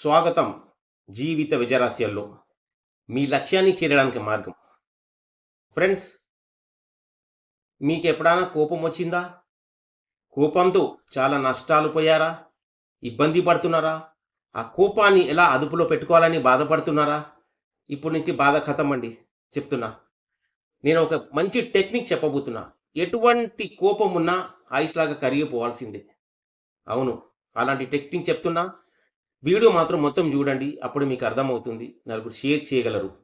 స్వాగతం జీవిత విజయరాశ్యంలో మీ లక్ష్యాన్ని చేరడానికి మార్గం. ఫ్రెండ్స్ మీకు ఎప్పుడైనా కోపం వచ్చిందా? కోపంతో చాలా నష్టాలు పోయారా? ఇబ్బంది పడుతున్నారా? ఆ కోపాన్ని ఎలా అదుపులో పెట్టుకోవాలని బాధపడుతున్నారా? ఇప్పటి నుంచి బాధ ఖతం అండి చెప్తున్నా. నేను ఒక మంచి టెక్నిక్ చెప్పబోతున్నా. ఎటువంటి కోపం ఉన్నా ఐస్ లాగా కరిగిపోవాల్సిందే. అవును అలాంటి టెక్నిక్ చెప్తున్నా. వీడియో మాత్రం మొత్తం చూడండి అప్పుడు మీకు అర్థమవుతుంది. నలుగురు షేర్ చేయగలరు.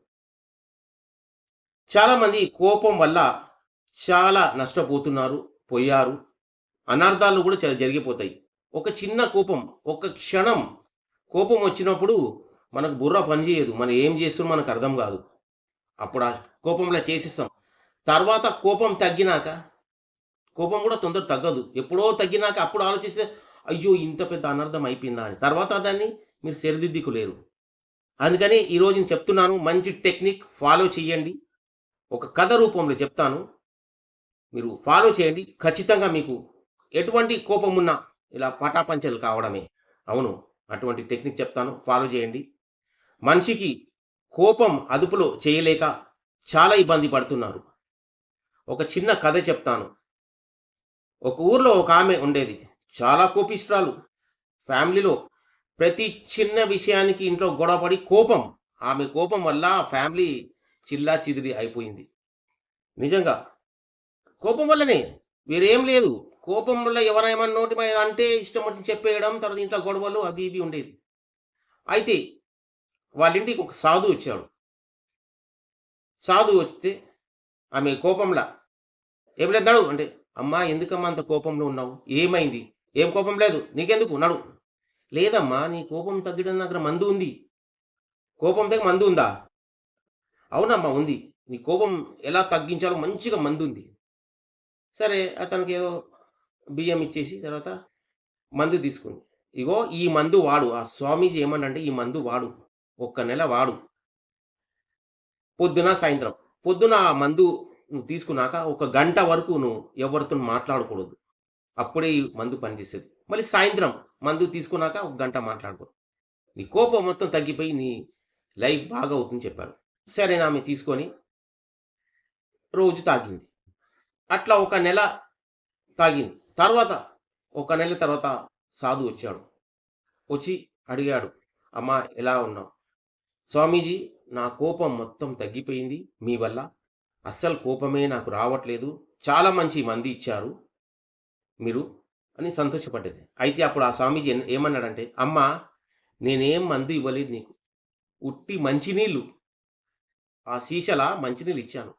చాలామంది కోపం వల్ల చాలా నష్టపోతున్నారు పోయారు. అనర్థాలు కూడా చాలా జరిగిపోతాయి. ఒక చిన్న కోపం ఒక క్షణం కోపం వచ్చినప్పుడు మనకు బుర్ర పనిచేయదు. మనం ఏం చేస్తున్నాం మనకు అర్థం కాదు. అప్పుడు ఆ కోపంలో చేసేస్తాం. తర్వాత కోపం తగ్గినాక కోపం కూడా తొందర తగ్గదు. ఎప్పుడో తగ్గినాక అప్పుడు ఆలోచిస్తే అయ్యో ఇంత పెద్ద అనర్థం అయిపోయిందా అని. తర్వాత దాన్ని మీరు సరిదిద్దుకోలేరు. అందుకని ఈరోజు నేను చెప్తున్నాను మంచి టెక్నిక్ ఫాలో చేయండి. ఒక కథ రూపంలో చెప్తాను. మీరు ఫాలో చేయండి. ఖచ్చితంగా మీకు ఎటువంటి కోపం ఉన్నా ఇలా పటాపంచలు కావడమే. అవును అటువంటి టెక్నిక్ చెప్తాను. ఫాలో చేయండి. మనిషికి కోపం అదుపులో చేయలేక చాలా ఇబ్బంది పడుతున్నారు. ఒక చిన్న కథ చెప్తాను. ఒక ఊర్లో ఒక ఆమె ఉండేది. చాలా కోపిష్టాలు ఫ్యామిలీలో ప్రతి చిన్న విషయానికి ఇంట్లో గొడవపడి కోపం. ఆమె కోపం వల్ల ఫ్యామిలీ చిల్లా చిదిరి అయిపోయింది. నిజంగా కోపం వల్లనే వేరేం లేదు. కోపం వల్ల ఎవరేమన్నా నోటి మీద అంటే ఇష్టం వచ్చి చెప్పేయడం తర్వాత ఇంట్లో గొడవలు అవి ఇవి ఉండేది అయితే వాళ్ళ ఇంటికి ఒక సాధు వచ్చాడు. సాధు వస్తే ఆమె కోపంలా ఏం లేదు అంటే అమ్మా ఎందుకమ్మా అంత కోపంలో ఉన్నావు? ఏమైంది? ఏం కోపం లేదు? నీకెందుకు? నడు. లేదమ్మా నీ కోపం తగ్గడం దగ్గర మందు ఉంది. కోపం దగ్గర మందు ఉందా? అవునమ్మా ఉంది. నీ కోపం ఎలా తగ్గించాలో మంచిగా మందు ఉంది. సరే అతనికి ఏదో బియ్యం ఇచ్చేసి తర్వాత మందు తీసుకుంది. ఇగో ఈ మందు వాడు. ఆ స్వామీజీ ఏమన్నంటే ఈ మందు వాడు. ఒక్క నెల వాడు. పొద్దున సాయంత్రం. పొద్దున ఆ మందు నువ్వు తీసుకున్నాక ఒక గంట వరకు నువ్వు ఎవరితో మాట్లాడకూడదు. అప్పుడే ఈ మందు పనిచేసేది. మళ్ళీ సాయంత్రం మందు తీసుకున్నాక ఒక గంట మాట్లాడుకో నీ కోపం మొత్తం తగ్గిపోయి నీ లైఫ్ బాగా అవుతుంది చెప్పాడు సరే ఆమె తీసుకొని రోజు తాగింది. అట్లా ఒక నెల తాగింది. తర్వాత ఒక నెల తర్వాత సాధు వచ్చాడు. వచ్చి అడిగాడు అమ్మా ఎలా ఉన్నావు? స్వామీజీ నా కోపం మొత్తం తగ్గిపోయింది. మీ వల్ల అస్సలు కోపమే నాకు రావట్లేదు. చాలా మంచి మంది ఇచ్చారు. మీరు అని సంతోషపడ్డది. అయితే అప్పుడు ఆ స్వామీజీ ఏమన్నాడంటే అమ్మా నేనేం మందు ఇవ్వలేదు నీకు. ఉట్టి మంచినీళ్ళు ఆ సీసల మంచినీళ్ళు ఇచ్చాను.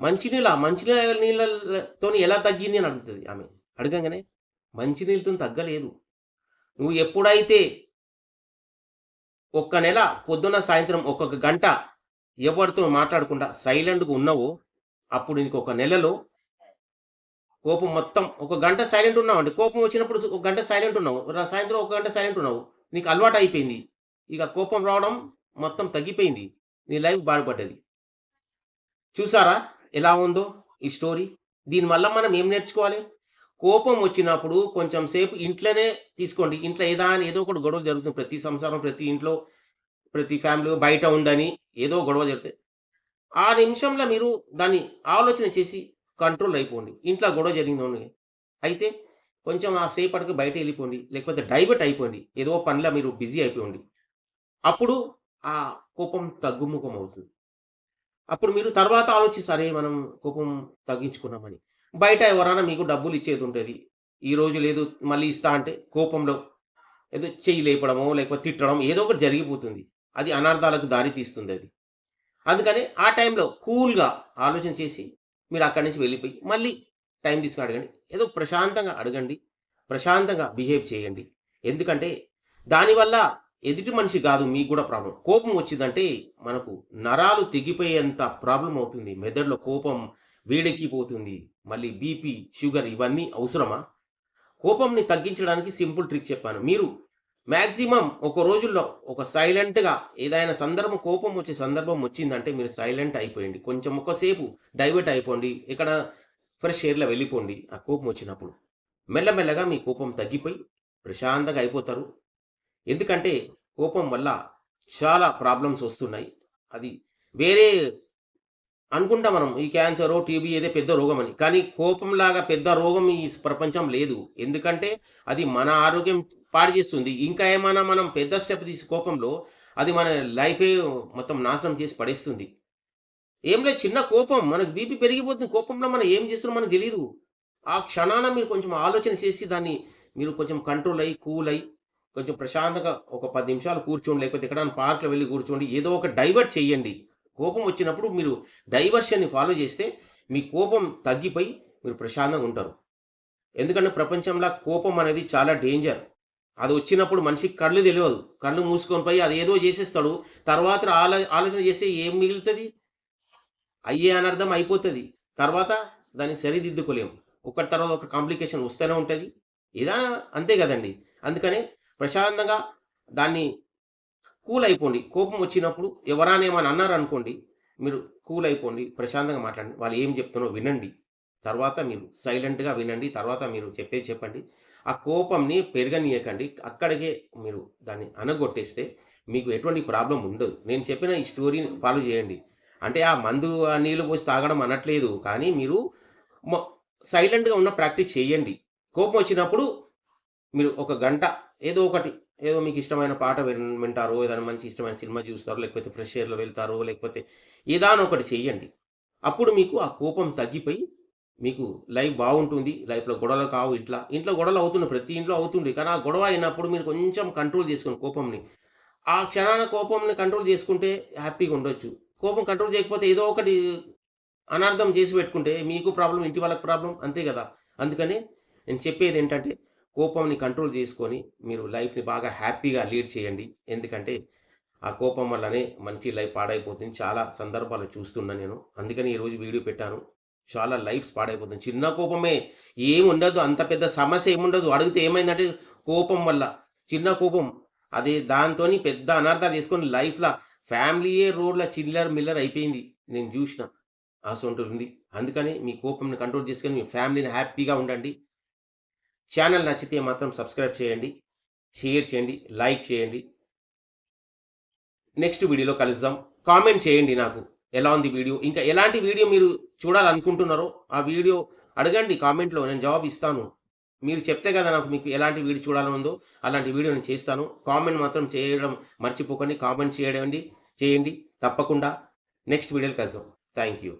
మంచినీళ్ళ మంచినీళ్ళ నీళ్ళతో ఎలా తగ్గింది? అని అడుగుతుంది ఆమె. అడగంగానే మంచినీళ్ళతో తగ్గలేదు. నువ్వు ఎప్పుడైతే ఒక్క నెల పొద్దున్న సాయంత్రం ఒక్కొక్క గంట ఎవరితో మాట్లాడకుండా సైలెంట్గా ఉన్నావో అప్పుడు నీకు ఒక నెలలో కోపం మొత్తం ఒక గంట సైలెంట్ ఉన్నావు కోపం వచ్చినప్పుడు ఒక గంట సైలెంట్ ఉన్నావు. సాయంత్రం ఒక గంట సైలెంట్ ఉన్నావు. నీకు అలవాటు అయిపోయింది. ఇక కోపం రావడం మొత్తం తగ్గిపోయింది. నీ లైఫ్ బాధపడ్డది చూసారా ఎలా ఉందో ఈ స్టోరీ దీనివల్ల మనం ఏం నేర్చుకోవాలి? కోపం వచ్చినప్పుడు కొంచెం సేపు ఇంట్లోనే తీసుకోండి. ఇంట్లో ఏదా అని ఏదో ఒకటి గొడవ జరుగుతుంది. ప్రతి సంసారం ప్రతి ఇంట్లో ప్రతి ఫ్యామిలీ బయట ఉండని ఏదో గొడవ జరుగుతుంది ఆ నిమిషంలో మీరు దాన్ని ఆలోచన చేసి కంట్రోల్ అయిపోండి. ఇంట్లో గొడవ జరిగింది అయితే కొంచెం ఆ సేపటికి బయట వెళ్ళిపోండి. లేకపోతే డైవర్ట్ అయిపోండి. ఏదో పనిలో మీరు బిజీ అయిపోండి. అప్పుడు ఆ కోపం తగ్గుముఖం అవుతుంది. అప్పుడు మీరు తర్వాత ఆలోచిస్తారే మనం కోపం తగ్గించుకున్నామని. బయట ఎవరైనా మీకు డబ్బులు ఇచ్చేది ఉంటుంది. ఈ రోజు లేదు మళ్ళీ ఇస్తా అంటే కోపంలో ఏదో చెయ్యి లేపడమో లేకపోతే తిట్టడం ఏదో ఒకటి జరిగిపోతుంది. అది అనర్థాలకు దారి తీస్తుంది అది. అందుకని ఆ టైంలో కూల్గా ఆలోచన చేసి మీరు అక్కడి నుంచి వెళ్ళిపోయి మళ్ళీ టైం తీసుకుని అడగండి. ఏదో ప్రశాంతంగా అడగండి. ప్రశాంతంగా బిహేవ్ చేయండి. ఎందుకంటే దానివల్ల ఎదుటి మనిషి కాదు మీకు కూడా ప్రాబ్లం. కోపం వచ్చిందంటే మనకు నరాలు తెగిపోయేంత ప్రాబ్లం అవుతుంది. మెదడులో కోపం వేడెక్కిపోతుంది. మళ్ళీ బీపీ షుగర్ ఇవన్నీ అవసరమా? కోపంని తగ్గించడానికి సింపుల్ ట్రిక్ చెప్పాను. మీరు మ్యాక్సిమం ఒక రోజుల్లో ఒక సైలెంట్గా ఏదైనా సందర్భం కోపం వచ్చే సందర్భం వచ్చిందంటే మీరు సైలెంట్ అయిపోయింది కొంచెం ఒక్కసేపు డైవర్ట్ అయిపోండి ఇక్కడ ఫ్రెష్ ఎయిర్లో వెళ్ళిపోండి ఆ కోపం వచ్చినప్పుడు మెల్లమెల్లగా మీ కోపం తగ్గిపోయి ప్రశాంతంగా అయిపోతారు ఎందుకంటే కోపం వల్ల చాలా ప్రాబ్లమ్స్ వస్తున్నాయి. అది వేరే అనుకుంటాం మనం ఈ క్యాన్సరో, టీబీ ఏదో పెద్ద రోగమని. కానీ కోపంలాగా పెద్ద రోగం ఈ ప్రపంచం లేదు. ఎందుకంటే అది మన ఆరోగ్యం పాడు చేస్తుంది. ఇంకా ఏమైనా మనం పెద్ద స్టెప్ తీసి కోపంలో అది మన లైఫే మొత్తం నాశనం చేసి పడేస్తుంది. ఏం లేదు చిన్న కోపం మనకు బీపీ పెరిగిపోతుంది. కోపంలో మనం ఏం చేస్తున్నాం మనకు తెలియదు ఆ క్షణాన మీరు కొంచెం ఆలోచన చేసి దాన్ని మీరు కొంచెం కంట్రోల్ అయ్యి, కూల్ అయ్యి, కొంచెం ప్రశాంతంగా ఒక పది నిమిషాలు కూర్చోండి. లేకపోతే ఎక్కడైనా పార్క్‌లో వెళ్ళి కూర్చోండి. ఏదో ఒక డైవర్ట్ చేయండి. కోపం వచ్చినప్పుడు మీరు డైవర్షన్‌ని ఫాలో చేస్తే మీ కోపం తగ్గిపోయి మీరు ప్రశాంతంగా ఉంటారు. ఎందుకంటే ప్రపంచంలో కోపం అనేది చాలా డేంజర్. అది వచ్చినప్పుడు మనిషికి కళ్ళు తెలియదు కళ్ళు మూసుకొని పోయి అది ఏదో చేసేస్తాడు. తర్వాత ఆలో ఆలోచన చేస్తే ఏం మిగులుతుంది అయ్యే అనర్థం అయిపోతుంది తర్వాత దాన్ని సరిదిద్దుకోలేము ఒకటి తర్వాత ఒక కాంప్లికేషన్ వస్తూనే ఉంటుంది ఏదైనా అంతే కదండి అందుకనే ప్రశాంతంగా దాన్ని కూల్ అయిపోండి. కోపం వచ్చినప్పుడు ఎవరైనా ఏమైనా అన్నారనుకోండి, మీరు కూల్ అయిపోండి. ప్రశాంతంగా మాట్లాడండి. వాళ్ళు ఏం చెప్తున్నారో వినండి. తర్వాత మీరు సైలెంట్‌గా వినండి. తర్వాత మీరు చెప్పేది చెప్పండి. ఆ కోపంని పెరగనీయకండి. అక్కడికే మీరు దాన్ని అనగొట్టేస్తే మీకు ఎటువంటి ప్రాబ్లం ఉండదు. నేను చెప్పిన ఈ స్టోరీని ఫాలో చేయండి. అంటే ఆ మందు ఆ నీళ్ళు పోసి తాగడం అనట్లేదు. కానీ మీరు సైలెంట్‌గా ఉన్న ప్రాక్టీస్ చేయండి. కోపం వచ్చినప్పుడు మీరు ఒక గంట ఏదో ఒకటి ఏదో మీకు ఇష్టమైన పాట వింటారో, ఏదైనా మంచి ఇష్టమైన సినిమా చూస్తారో, లేకపోతే ఫ్రెష్ ఎయిర్‌లో వెళ్తారో, లేకపోతే ఏదానో ఒకటి చేయండి. అప్పుడు మీకు ఆ కోపం తగ్గిపోయి మీకు లైఫ్ బాగుంటుంది. లైఫ్‌లో గొడవలు కావు ఇట్లా ఇంట్లో గొడవలు అవుతున్నాయి. ప్రతి ఇంట్లో అవుతుండే కానీ ఆ గొడవ అయినప్పుడు మీరు కొంచెం కంట్రోల్ చేసుకోండి కోపంని. ఆ క్షణాన కోపంని కంట్రోల్ చేసుకుంటే హ్యాపీగా ఉండొచ్చు. కోపం కంట్రోల్ చేయకపోతే ఏదో ఒకటి అనర్థం చేసి పెట్టుకుంటే మీకు ప్రాబ్లం ఇంటి వాళ్ళకి ప్రాబ్లం అంతే కదా అందుకనే నేను చెప్పేది ఏంటంటే కోపంని కంట్రోల్ చేసుకొని మీరు లైఫ్‌ని బాగా హ్యాపీగా లీడ్ చేయండి. ఎందుకంటే ఆ కోపం వల్లనే మనిషి లైఫ్ పాడైపోతుంది. చాలా సందర్భాలు చూస్తున్నా నేను. అందుకని ఈరోజు వీడియో పెట్టాను. చాలా లైఫ్స్ పాడైపోతుంది. చిన్న కోపమే ఏముండదు. అంత పెద్ద సమస్య ఏముండదు. అడిగితే ఏమైందంటే కోపం వల్ల. చిన్న కోపం. అది దాంతోని పెద్ద అనర్థాలు చేసుకొని లైఫ్లో ఫ్యామిలీయే రోడ్‌ల చిల్లర్ మిల్లర్ అయిపోయింది. నేను జూషిన. అసొంటిదుంది. అందుకని మీ కోపంని కంట్రోల్ చేసుకొని మీ ఫ్యామిలీని హ్యాపీగా ఉండండి. ఛానల్ నచ్చితే మాత్రం సబ్స్క్రైబ్ చేయండి. షేర్ చేయండి. లైక్ చేయండి. నెక్స్ట్ వీడియోలో కలుద్దాం. కామెంట్ చేయండి నాకు. ఎలా ఉంది వీడియో? ఇంకా ఎలాంటి వీడియో మీరు చూడాలనుకుంటున్నారో ఆ వీడియో అడగండి కామెంట్‌లో. నేను జవాబు ఇస్తాను. మీరు చెప్తే కదా నాకు మీకు ఎలాంటి వీడియో చూడాలని ఉందో అలాంటి వీడియో నేను చేస్తాను. కామెంట్ మాత్రం చేయడం మర్చిపోకండి. కామెంట్ చేయడండి చేయండి తప్పకుండా. నెక్స్ట్ వీడియోలు కలుద్దాం. Thank you.